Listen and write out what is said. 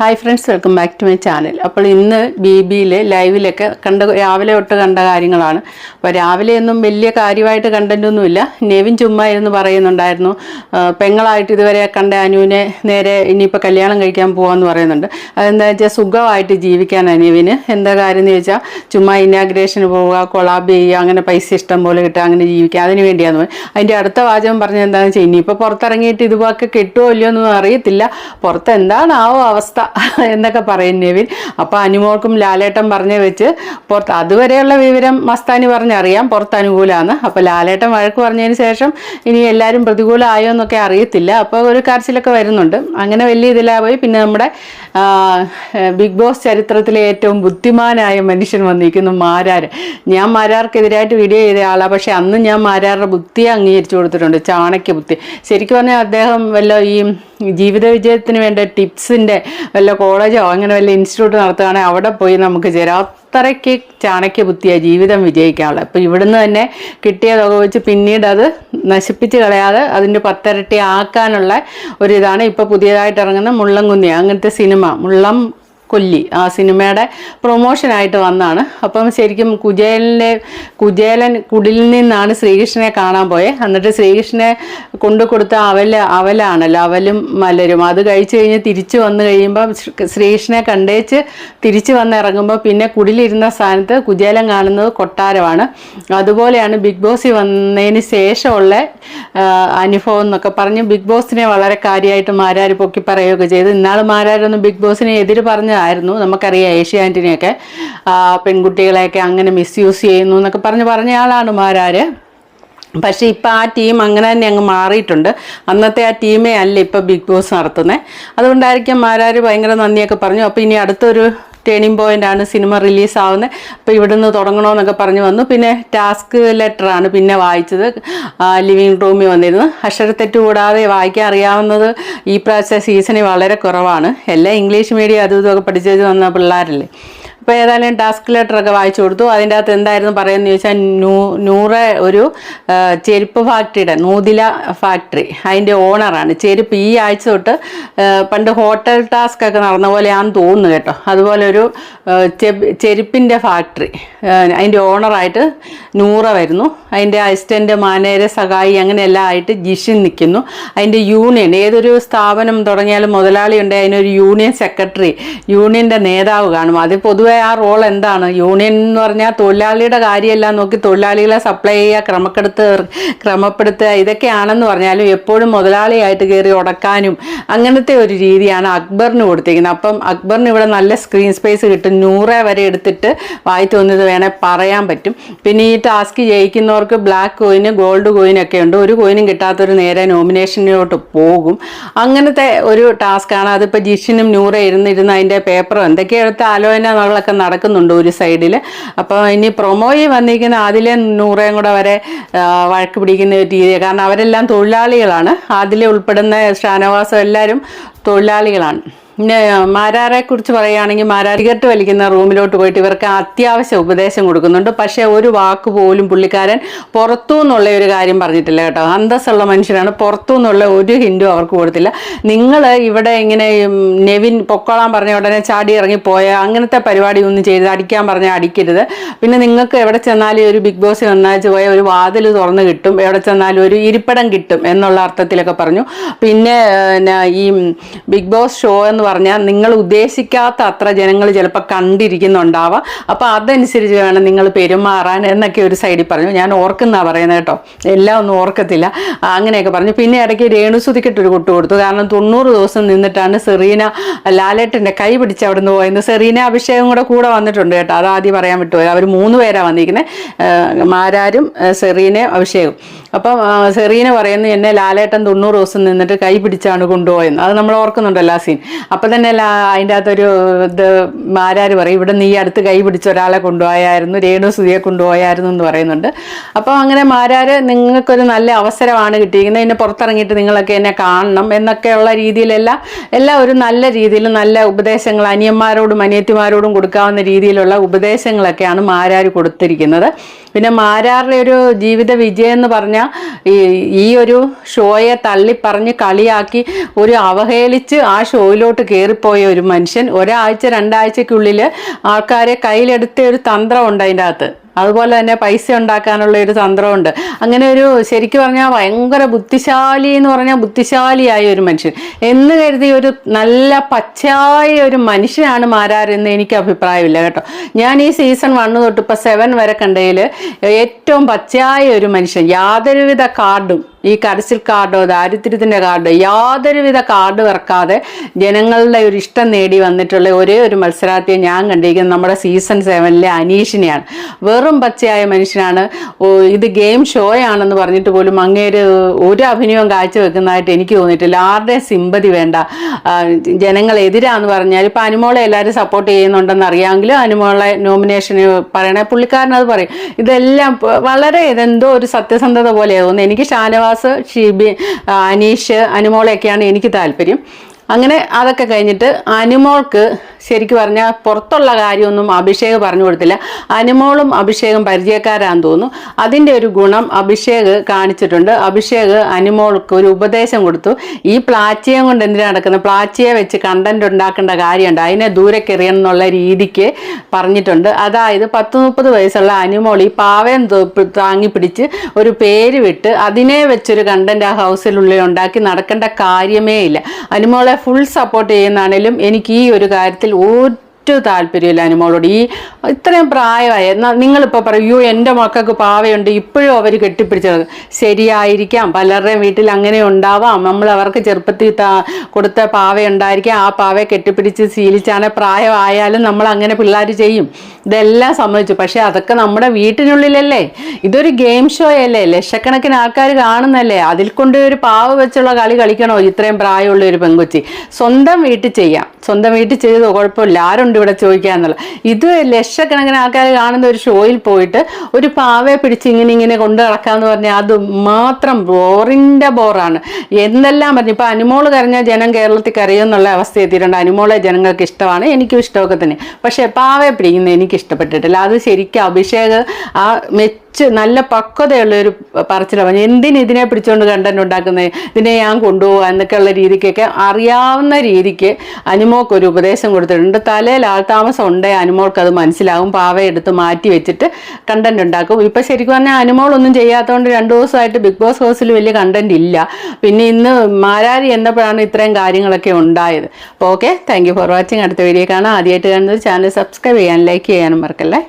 Hi friends welcome back to my channel അപ്പോൾ ഇന്ന് B ബിയിൽ ലൈവിലൊക്കെ കണ്ട രാവിലെ തൊട്ട് കണ്ട കാര്യങ്ങളാണ്. അപ്പോൾ രാവിലെയൊന്നും വലിയ കാര്യമായിട്ട് കണ്ടന്റൊന്നുമില്ല നെവിൻ ചുമ്മാ എന്ന് പറയുന്നുണ്ടായിരുന്നു. ആ, പെങ്ങളായിട്ട് ഇതുവരെ കണ്ട അനുവിനെ നേരെ ഇനിയിപ്പോൾ കല്യാണം കഴിക്കാൻ പോകാമെന്ന് പറയുന്നുണ്ട്. അതെന്താ വെച്ചാൽ സുഖമായിട്ട് ജീവിക്കാൻ അനുവിന് എന്താ കാര്യം എന്ന് ചോദിച്ചാൽ ചുമ്മാ ഇനാഗ്രേഷന് പോവുക കൊളാബ് ചെയ്യുക അങ്ങനെ പൈസ ഇഷ്ടം പോലെ കിട്ടുക അങ്ങനെ ജീവിക്കുക. അതിന് വേണ്ടിയാണെന്ന് പറയും അതിന്റെ അടുത്ത വാചകം പറഞ്ഞത് എന്താണെന്ന് വെച്ചാൽ ഇനിയിപ്പോൾ പുറത്തിറങ്ങിയിട്ട് ഇതുപോലെ കിട്ടുമോ ഇല്ലയോ എന്നൊന്നും അറിയത്തില്ല. പുറത്ത് എന്താണ് എന്താണാവോ അവസ്ഥ. എന്നൊക്കെ പറയും നെവിൻ. അപ്പോൾ അനുമോൾക്കും ലാലേട്ടൻ പറഞ്ഞു വെച്ച് പുറത്ത് അതുവരെയുള്ള വിവരം മസ്താനി പറഞ്ഞറിയാം പുറത്ത് അനുകൂലമാണ് അപ്പോൾ ലാലേട്ടൻ വഴക്ക് പറഞ്ഞതിന് ശേഷം ഇനി എല്ലാവരും പ്രതികൂലമായോ എന്നൊക്കെ അറിയത്തില്ല. അപ്പോൾ ഒരു കരച്ചിലൊക്കെ വരുന്നുണ്ട്. അങ്ങനെ വലിയ ഇതിലാ പോയി. പിന്നെ നമ്മുടെ ബിഗ് ബോസ് ചരിത്രത്തിലെ ഏറ്റവും ബുദ്ധിമാനായ മനുഷ്യൻ വന്നിരിക്കുന്നു മാരാർ ഞാൻ മാരാർക്കെതിരായിട്ട് വീഡിയോ ചെയ്ത ആളാണ് പക്ഷെ അന്ന് ഞാൻ മാരാറുടെ ബുദ്ധിയെ അംഗീകരിച്ചു കൊടുത്തിട്ടുണ്ട്. ചാണക്യ ബുദ്ധി. ശരിക്കും പറഞ്ഞാൽ അദ്ദേഹം വല്ല ഈ ജീവിത വിജയത്തിന് വേണ്ട ടിപ്സിന്റെ വല്ല കോളേജോ അങ്ങനെ വല്ല ഇൻസ്റ്റിറ്റ്യൂട്ട് നടത്തുകയാണെങ്കിൽ അവിടെ പോയി നമുക്ക് ചേരാം അത്രയ്ക്ക് ചാണക്യ ബുദ്ധിയാണ് ജീവിതം വിജയിക്കാനുള്ളത്. അപ്പോൾ ഇവിടുന്ന് തന്നെ കിട്ടിയ തുക വെച്ച് പിന്നീട് അത് നശിപ്പിച്ച് കളയാതെ അതിന്റെ പത്തരട്ടി ആക്കാനുള്ള ഒരിതാണ് ഇപ്പോൾ പുതിയതായിട്ട് ഇറങ്ങുന്ന മുള്ളംകുന്നി. അങ്ങനത്തെ സിനിമ. മുള്ളം കൊല്ലി ആ സിനിമയുടെ പ്രൊമോഷനായിട്ട് വന്നാണ്. അപ്പം ശരിക്കും കുചേലന്റെ കുജേലൻ കുടിലിൽ നിന്നാണ് ശ്രീകൃഷ്ണനെ കാണാൻ പോയത് എന്നിട്ട് ശ്രീകൃഷ്ണനെ കൊണ്ടു കൊടുത്ത അവൽ അവലാണല്ലോ അവലും മലരും. അത് കഴിച്ചു കഴിഞ്ഞ് തിരിച്ചു വന്നു കഴിയുമ്പോൾ ശ്രീകൃഷ്ണനെ കണ്ടേച്ച് തിരിച്ചു വന്ന് ഇറങ്ങുമ്പോൾ പിന്നെ കുടിലിരുന്ന സ്ഥാനത്ത് കുജേലൻ കാണുന്നത് കൊട്ടാരമാണ്. അതുപോലെയാണ് ബിഗ് ബോസിൽ വന്നതിന് ശേഷമുള്ള അനുഭവം എന്നൊക്കെ പറഞ്ഞ് ബിഗ് ബോസിനെ വളരെ കാര്യമായിട്ട് മാരാർ പൊക്കി പറയുകയൊക്കെ ചെയ്ത്. ഇന്നാൾ മാരാരൊന്നും ബിഗ് ബോസിനെ എതിര് പറഞ്ഞതായിരുന്നു നമുക്കറിയാം ഏഷ്യാന്റിനെയൊക്കെ പെൺകുട്ടികളെയൊക്കെ അങ്ങനെ മിസ്യൂസ് ചെയ്യുന്നു എന്നൊക്കെ പറഞ്ഞ് പറഞ്ഞ ആളാണ് മാരാര് പക്ഷേ ഇപ്പോൾ ആ ടീം അങ്ങനെ തന്നെ അങ്ങ് മാറിയിട്ടുണ്ട്. അന്നത്തെ ആ ടീമേ അല്ല ഇപ്പോൾ ബിഗ് ബോസ് നടത്തുന്നത് അതുകൊണ്ടായിരിക്കും മാരാർ ഭയങ്കര നന്ദിയൊക്കെ പറഞ്ഞു. അപ്പോൾ ഇനി അടുത്തൊരു ടേണിംഗ് പോയിന്റ് ആണ് സിനിമ റിലീസ് ആവുന്നത്. അപ്പോൾ ഇവിടുന്ന് തുടങ്ങണമെന്നൊക്കെ പറഞ്ഞു വന്നു. പിന്നെ ടാസ്ക് ലെറ്ററാണ് പിന്നെ വായിച്ചത്. ലിവിങ് റൂമിൽ വന്നിരുന്നു. അക്ഷരത്തെറ്റ് കൂടാതെ വായിക്കാൻ അറിയാവുന്നത് ഈ പ്രാവശ്യത്തെ സീസണിൽ വളരെ കുറവാണ്. എല്ലാം ഇംഗ്ലീഷ് മീഡിയം അതും ഇതൊക്കെ പഠിച്ചു വന്ന പിള്ളേരല്ലേ. അപ്പോൾ ഏതായാലും ടാസ്ക് ലെറ്ററൊക്കെ വായിച്ചു കൊടുത്തു. അതിന്റെ അകത്ത് എന്തായിരുന്നു പറയുന്നത് ചോദിച്ചാൽ നൂ നൂറ് ഒരു ചെരുപ്പ് ഫാക്ടറിയുടെ നൂതില ഫാക്ടറി അതിന്റെ ഓണറാണ് ചെരുപ്പ് ഈ ആഴ്ച തൊട്ട് പണ്ട് ഹോട്ടൽ ടാസ്ക് ഒക്കെ നടന്ന പോലെയാണെന്ന് തോന്നുന്നു കേട്ടോ. അതുപോലെ ഒരു ചെരുപ്പിന്റെ ഫാക്ടറി അതിന്റെ ഓണറായിട്ട് നൂറ വരുന്നു. അതിന്റെ അസിസ്റ്റന്റ് മാനേജർ സഹായി അങ്ങനെയെല്ലാം ആയിട്ട് ജിഷിൻ നിൽക്കുന്നു. അതിന്റെ യൂണിയൻ ഏതൊരു സ്ഥാപനം തുടങ്ങിയാലും മുതലാളി ഉണ്ട് അതിനൊരു യൂണിയൻ സെക്രട്ടറി യൂണിയന്റെ നേതാവ് കാണും. അത് പൊതുവെ ആ റോൾ എന്താണ്? യൂണിയൻ എന്ന് പറഞ്ഞാൽ തൊഴിലാളിയുടെ കാര്യമെല്ലാം. നോക്കി തൊഴിലാളികളെ സപ്ലൈ ചെയ്യുക ക്രമക്കെടുത്ത് ക്രമപ്പെടുത്തുക ഇതൊക്കെയാണെന്ന് പറഞ്ഞാലും എപ്പോഴും മുതലാളിയായിട്ട് കയറി ഉടക്കാനും അങ്ങനത്തെ ഒരു രീതിയാണ് അക്ബറിന് കൊടുത്തിരിക്കുന്നത്. അപ്പം അക്ബറിന് ഇവിടെ നല്ല സ്ക്രീൻ സ്പേസ് കിട്ടും. നൂറെ വരെ എടുത്തിട്ട് വായി തോന്നിയത് വേണേൽ പറയാൻ പറ്റും. പിന്നെ ഈ ടാസ്ക് ജയിക്കുന്നവർക്ക് ബ്ലാക്ക് കോയിന് ഗോൾഡ് കോയിനൊക്കെ ഉണ്ട്. ഒരു കോയിനും കിട്ടാത്തൊരു നേരെ നോമിനേഷനിലോട്ട് പോകും. അങ്ങനത്തെ ഒരു ടാസ്ക്കാണ് അതിപ്പോൾ ജിഷിനും നൂറെ ഇരുന്നിരുന്ന് അതിന്റെ പേപ്പറോ ആലോചന എടുത്ത് ആലോചനകളൊക്കെ നടക്കുന്നുണ്ട് ഒരു സൈഡിൽ അപ്പോൾ ഇനി പ്രൊമോയിൽ വന്നിരിക്കുന്ന ആദിലെ നൂറേം കൂടെ വരെ വഴക്ക് പിടിക്കുന്ന രീതി കാരണം അവരെല്ലാം തൊഴിലാളികളാണ്. ആദിലെ ഉൾപ്പെടുന്ന ഷാനവാസം എല്ലാവരും തൊഴിലാളികളാണ്. മാരാരെ കുറിച്ച് പറയുകയാണെങ്കിൽ മാരാർ സിഗരറ്റ് വലിക്കുന്ന റൂമിലോട്ട് പോയിട്ട് ഇവർക്ക് അത്യാവശ്യ ഉപദേശം കൊടുക്കുന്നുണ്ട്. പക്ഷേ ഒരു വാക്ക് പോലും പുള്ളിക്കാരൻ പുറത്തു നിന്നുള്ള ഒരു കാര്യം പറഞ്ഞിട്ടില്ല കേട്ടോ. അന്തസ്സുള്ള മനുഷ്യരാണ് പുറത്തു നിന്നുള്ള ഒരു ഹിൻഡും അവർക്ക് കൊടുത്തില്ല. നിങ്ങൾ ഇവിടെ ഇങ്ങനെ നെവിൻ പൊക്കോളാൻ പറഞ്ഞ ഉടനെ ചാടി ഇറങ്ങി പോയ അങ്ങനത്തെ പരിപാടി ഒന്നും ചെയ്ത് അടിക്കാൻ പറഞ്ഞാൽ അടിക്കരുത്. പിന്നെ നിങ്ങൾക്ക് എവിടെ ചെന്നാലും ഒരു ബിഗ് ബോസ് വന്നാച്ച് പോയ ഒരു വാതിൽ തുറന്ന് കിട്ടും. എവിടെ ചെന്നാലും ഒരു ഇരിപ്പിടം കിട്ടും എന്നുള്ള അർത്ഥത്തിലൊക്കെ പറഞ്ഞു. പിന്നെ ഈ ബിഗ് ബോസ് ഷോ എന്ന് പറഞ്ഞാൽ നിങ്ങൾ ഉദ്ദേശിക്കാത്ത അത്ര ജനങ്ങൾ ചിലപ്പോൾ കണ്ടിരിക്കുന്നുണ്ടാവാം. അപ്പോൾ അതനുസരിച്ച് വേണം നിങ്ങൾ പെരുമാറാൻ എന്നൊക്കെ ഒരു സൈഡിൽ പറഞ്ഞു. ഞാൻ ഓർക്കുന്നതാണ് പറയുന്നത് കേട്ടോ. എല്ലാം ഒന്നും ഓർക്കത്തില്ല. അങ്ങനെയൊക്കെ പറഞ്ഞു. പിന്നെ ഇടയ്ക്ക് രേണുസുതിക്കിട്ടൊരു കുട്ടു കൊടുത്തു. കാരണം തൊണ്ണൂറ് ദിവസം നിന്നിട്ടാണ് സെറീന ലാലേട്ടന്റെ കൈ പിടിച്ച് അവിടെ നിന്ന് പോയത്. സെറീന അഭിഷേകം കൂടെ കൂടെ വന്നിട്ടുണ്ട് കേട്ടോ. അത് ആദ്യം പറയാൻ പറ്റുമോ അവർ മൂന്ന് പേരാണ് വന്നിരിക്കുന്നത്. മാരാരും സെറീനയും അഭിഷേകും. അപ്പം സെറീന പറയുന്നു എന്നെ ലാലേട്ടൻ തൊണ്ണൂറ് ദിവസം നിന്നിട്ട് കൈ പിടിച്ചാണ് കൊണ്ടുപോയെന്ന്. അത് നമ്മൾ ഓർക്കുന്നുണ്ടല്ലോ ആ സീൻ അപ്പം തന്നെ അതിന്റെ അകത്തൊരു ഇത് ആരാര് പറയും ഇവിടെ നീ അടുത്ത് കൈ പിടിച്ച ഒരാളെ കൊണ്ടുപോയായിരുന്നു രേണു സുധിയെ കൊണ്ടുപോയായിരുന്നു എന്ന് പറയുന്നുണ്ട്. അപ്പോൾ അങ്ങനെ മാരാര് നിങ്ങൾക്കൊരു നല്ല അവസരമാണ് കിട്ടിയിരിക്കുന്നത്. എന്നെ പുറത്തിറങ്ങിയിട്ട് നിങ്ങളൊക്കെ എന്നെ കാണണം എന്നൊക്കെയുള്ള രീതിയിലെല്ലാം എല്ലാം ഒരു നല്ല രീതിയിൽ നല്ല ഉപദേശങ്ങൾ അനിയന്മാരോടും അനിയത്തിമാരോടും കൊടുക്കാവുന്ന രീതിയിലുള്ള ഉപദേശങ്ങളൊക്കെയാണ് മാരാര് കൊടുത്തിരിക്കുന്നത്. പിന്നെ മാരാറിലെ ഒരു ജീവിത വിജയം എന്ന് പറഞ്ഞാൽ ഈ ഒരു ഷോയെ തള്ളി പറഞ്ഞ് കളിയാക്കി ഒരു അവഹേളിച്ച് ആ ഷോയിലോട്ട് കയറിപ്പോയ ഒരു മനുഷ്യൻ ഒരാഴ്ച രണ്ടാഴ്ചക്കുള്ളിൽ ആൾക്കാരെ കയ്യിലെടുത്ത ഒരു തന്ത്രമുണ്ട് അതിന്റെ അകത്ത്. അതുപോലെ തന്നെ പൈസ ഉണ്ടാക്കാനുള്ള ഒരു തന്ത്രമുണ്ട്. അങ്ങനെ ഒരു ശരിക്കും പറഞ്ഞാൽ ഭയങ്കര ബുദ്ധിശാലി എന്ന് പറഞ്ഞാൽ ബുദ്ധിശാലിയായ ഒരു മനുഷ്യൻ. എന്ന് കരുതി ഒരു നല്ല പച്ചയായ ഒരു മനുഷ്യനാണ് മാരാരെന്ന് എനിക്ക് അഭിപ്രായമില്ല കേട്ടോ. ഞാൻ ഈ സീസൺ വണ്ണ് തൊട്ട് ഇപ്പോൾ സെവൻ വരെ കണ്ടതിൽ ഏറ്റവും പച്ചയായ ഒരു മനുഷ്യൻ. യാതൊരുവിധ കാർഡും ഈ കരച്ചിൽ കാർഡോ ദാരിദ്ര്യത്തിന്റെ കാർഡോ യാതൊരുവിധ കാർഡ് വർക്കാതെ ജനങ്ങളുടെ ഒരു ഇഷ്ടം നേടി വന്നിട്ടുള്ള ഒരേ ഒരു മത്സരാർത്ഥിയെ ഞാൻ കണ്ടിരിക്കുന്നത് നമ്മുടെ സീസൺ സെവനിലെ അനീഷിനെയാണ്. വെറും പച്ചയായ മനുഷ്യനാണ്. ഇത് ഗെയിം ഷോയാണെന്ന് പറഞ്ഞിട്ട് പോലും അങ്ങേര് ഒരു അഭിനയവും കാഴ്ചവെക്കുന്നതായിട്ട് എനിക്ക് തോന്നിയിട്ടില്ല. ആരുടെയും സിമ്പതി വേണ്ട. ജനങ്ങളെതിരാന്ന് പറഞ്ഞാൽ ഇപ്പം അനുമോളെ എല്ലാവരും സപ്പോർട്ട് ചെയ്യുന്നുണ്ടെന്ന് അറിയാമെങ്കിലും അനുമോളെ നോമിനേഷന് പറയണേ പുള്ളിക്കാരനത് പറയും. ഇതെല്ലാം വളരെ ഇതെന്തോ ഒരു സത്യസന്ധത പോലെയാണ് തോന്നുന്നത്. എനിക്ക് ഷാനവാസ് ഷിബി അനീഷ് അനുമോളെയൊക്കെയാണ് എനിക്ക് താല്പര്യം. അങ്ങനെ അതൊക്കെ കഴിഞ്ഞിട്ട് അനുമോൾക്ക് ശരിക്കും പറഞ്ഞാൽ പുറത്തുള്ള കാര്യമൊന്നും അഭിഷേക് പറഞ്ഞു കൊടുത്തില്ല. അനുമോളും അഭിഷേകും പരിചയക്കാരാന്ന് തോന്നുന്നു. അതിന്റെ ഒരു ഗുണം അഭിഷേക് കാണിച്ചിട്ടുണ്ട്. അഭിഷേക് അനുമോൾക്ക് ഒരു ഉപദേശം കൊടുത്തു. ഈ പ്ലാച്ചിയം കൊണ്ട് എന്തിനാ നടക്കുന്നത് പ്ലാച്ചിയെ വെച്ച് കണ്ടന്റ് ഉണ്ടാക്കേണ്ട കാര്യമുണ്ട്. അതിനെ ദൂരേക്ക് എറിയണം എന്നുള്ള രീതിക്ക് പറഞ്ഞിട്ടുണ്ട്. അതായത് പത്ത് മുപ്പത് വയസ്സുള്ള അനുമോൾ ഈ പാവയം താങ്ങി പിടിച്ച് ഒരു പേര് വിട്ട് അതിനെ വെച്ചൊരു കണ്ടന്റ് ആ ഹൗസിനുള്ളിൽ ഉണ്ടാക്കി നടക്കേണ്ട കാര്യമേ ഇല്ല. അനുമോളെ ഫുൾ സപ്പോർട്ട് ചെയ്യുന്നതാണേലും എനിക്ക് ഈ ഒരു കാര്യത്തിൽ ഒരു താല്പര്യമില്ല അനുമോളോട്. ഈ ഇത്രയും പ്രായമായ എന്നാൽ നിങ്ങളിപ്പോൾ പറയൂ "അയ്യോ, എന്റെ മക്കൾക്ക് പാവയുണ്ട് ഇപ്പോഴും അവർ കെട്ടിപ്പിടിച്ചത്. ശരിയായിരിക്കാം പലരുടെയും വീട്ടിൽ അങ്ങനെ ഉണ്ടാവാം. നമ്മൾ അവർക്ക് ചെറുപ്പത്തിൽ കൊടുത്ത പാവയുണ്ടായിരിക്കാം. ആ പാവയെ കെട്ടിപ്പിടിച്ച് ശീലിച്ചാണ് പ്രായമായാലും നമ്മൾ അങ്ങനെ പിള്ളേർ ചെയ്യും. ഇതെല്ലാം സംഭവിച്ചു പക്ഷേ അതൊക്കെ നമ്മുടെ വീട്ടിനുള്ളിലല്ലേ? ഇതൊരു ഗെയിം ഷോ അല്ലേ ലക്ഷക്കണക്കിന് ആൾക്കാർ കാണുന്നല്ലേ? അതിൽ കൊണ്ട് ഒരു പാവ് വെച്ചുള്ള കളി കളിക്കണോ? ഇത്രയും പ്രായമുള്ള ഒരു പെൺകുച്ചി. സ്വന്തം വീട്ടിൽ ചെയ്യാം. സ്വന്തം വീട്ടിൽ ചെയ്തോ? കുഴപ്പമില്ല. ആരുണ്ട് ഇവിടെ ചോദിക്കാന്നുള്ള ഇത് ലക്ഷക്കണക്കിന് ആൾക്കാർ കാണുന്ന ഒരു ഷോയിൽ പോയിട്ട് ഒരു പാവയെ പിടിച്ച് ഇങ്ങനെ ഇങ്ങനെ കൊണ്ടു നടക്കാന്ന് പറഞ്ഞാൽ അത് മാത്രം ബോറിന്റെ ബോറാണ്. എന്തെല്ലാം പറഞ്ഞു? ഇപ്പം അനുമോൾ കരഞ്ഞാൽ ജനം കേരളത്തിൽ കരയുമെന്നുള്ള അവസ്ഥ എത്തിയിട്ടുണ്ട്. അനുമോളെ ജനങ്ങൾക്ക് ഇഷ്ടമാണ്. എനിക്കും ഇഷ്ടമൊക്കെ തന്നെ. പക്ഷേ പാവയെ പിടിക്കുന്നത് എനിക്ക് ഇഷ്ടപ്പെട്ടിട്ടില്ല. അത് ശരിക്കും അഭിഷേക് ആ നല്ല പക്വതയുള്ള ഒരു പറച്ചിലാണ് എന്തിന് ഇതിനെ പിടിച്ചുകൊണ്ട് കണ്ടന്റ് ഉണ്ടാക്കുന്നത് ഇതിനെ ഞാൻ കൊണ്ടുപോകുക എന്നൊക്കെയുള്ള രീതിക്കൊക്കെ അറിയാവുന്ന രീതിക്ക് അനുമോൾക്ക് ഒരു ഉപദേശം കൊടുത്തിട്ടുണ്ട്. തലയിൽ ആൾതാമസം ഉണ്ടേ അനുമോൾക്ക് അത് മനസ്സിലാവും. പാവ എടുത്ത് മാറ്റി വെച്ചിട്ട് കണ്ടന്റ് ഉണ്ടാക്കും. ഇപ്പം ശരിക്കും പറഞ്ഞാൽ അനുമോൾ ഒന്നും ചെയ്യാത്തതുകൊണ്ട് രണ്ടു ദിവസമായിട്ട് ബിഗ് ബോസ് ഹൗസിൽ വലിയ കണ്ടന്റ് ഇല്ല. പിന്നെ ഇന്ന് മാരാരി എന്നപ്പോഴാണ് ഇത്രയും കാര്യങ്ങളൊക്കെ ഉണ്ടായത്. അപ്പോൾ ഓക്കെ താങ്ക് ഫോർ വാച്ചിങ് അടുത്ത വീഡിയോ കാണാം. ആദ്യമായിട്ട് കാണുന്നത് ചാനൽ സബ്സ്ക്രൈബ് ചെയ്യാൻ ലൈക്ക് ചെയ്യാനും മറക്കല്ലേ?